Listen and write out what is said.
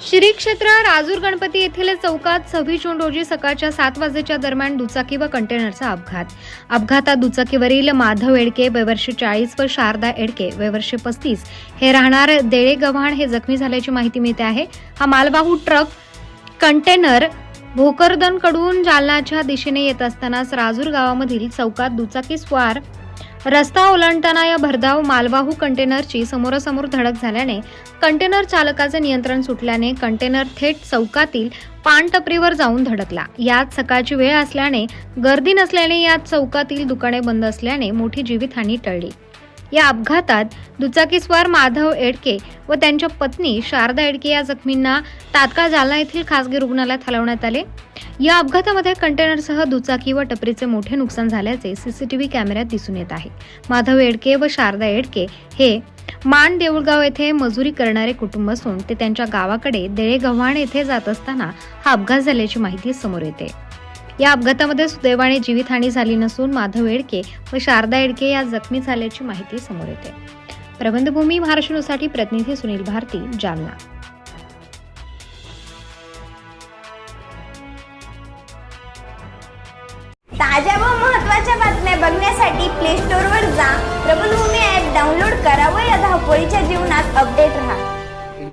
श्री क्षेत्र राजूर गणपती येथील चौकात सव्वीस जून रोजी सकाळच्या सात वाजेच्या दरम्यान दुचाकी व कंटेनरचा अपघात. अपघातात दुचाकीवरील माधव एडके वयवर्षी चाळीस व शारदा एडके वयवर्षी पस्तीस हे राहणार देळे गव्हाण हे जखमी झाल्याची माहिती मिळते आहे. हा मालवाहू ट्रक कंटेनर भोकरदनकडून जालनाच्या दिशेने येत असतानाच राजूर गावामधील चौकात दुचाकी स्वार रस्ता ओलांडताना या भरधाव मालवाहू कंटेनरची समोरासमोर धडक झाल्याने कंटेनर चालकाचे नियंत्रण सुटल्याने कंटेनर थेट चौकातील पानटपरीवर जाऊन धडकला. यात सकाळची वेळ असल्याने गर्दी नसल्याने यात चौकातील दुकाने बंद असल्याने मोठी जीवितहानी टळली. या अपघातात दुचाकीस्वार माधव एडके व त्यांच्या पत्नी शारदा एडके या जखमींना तात्काळ जालना येथील खासगी रुग्णालयात हलवण्यात आले. या अपघातामध्ये कंटेनरसह दुचाकी व टपरीचे मोठे नुकसान झाल्याचे सीसीटीव्ही कॅमेऱ्यात दिसून येत आहे. माधव एडके व शारदा एडके हे मान देऊळगाव येथे मजुरी करणारे कुटुंब असून ते त्यांच्या गावाकडे देळेगव्हाण येथे जात असताना हा अपघात झाल्याची माहिती समोर येते. या अपघातामध्ये सुदैवाने जीवितहानी झाली नसून माधव एडके व शारदा एडके या जखमी झाल्याची माहिती समोर येते. प्रबंधभूमी महाराष्ट्रसाठी प्रतिनिधी सुनील भारती जालना. ताज्या व महत्त्वाच्या बातम्या बघण्यासाठी प्ले स्टोअरवर जा. प्रबलभूमी ॲप डाउनलोड करा व या धावपळीच्या जीवनात अपडेट राहा.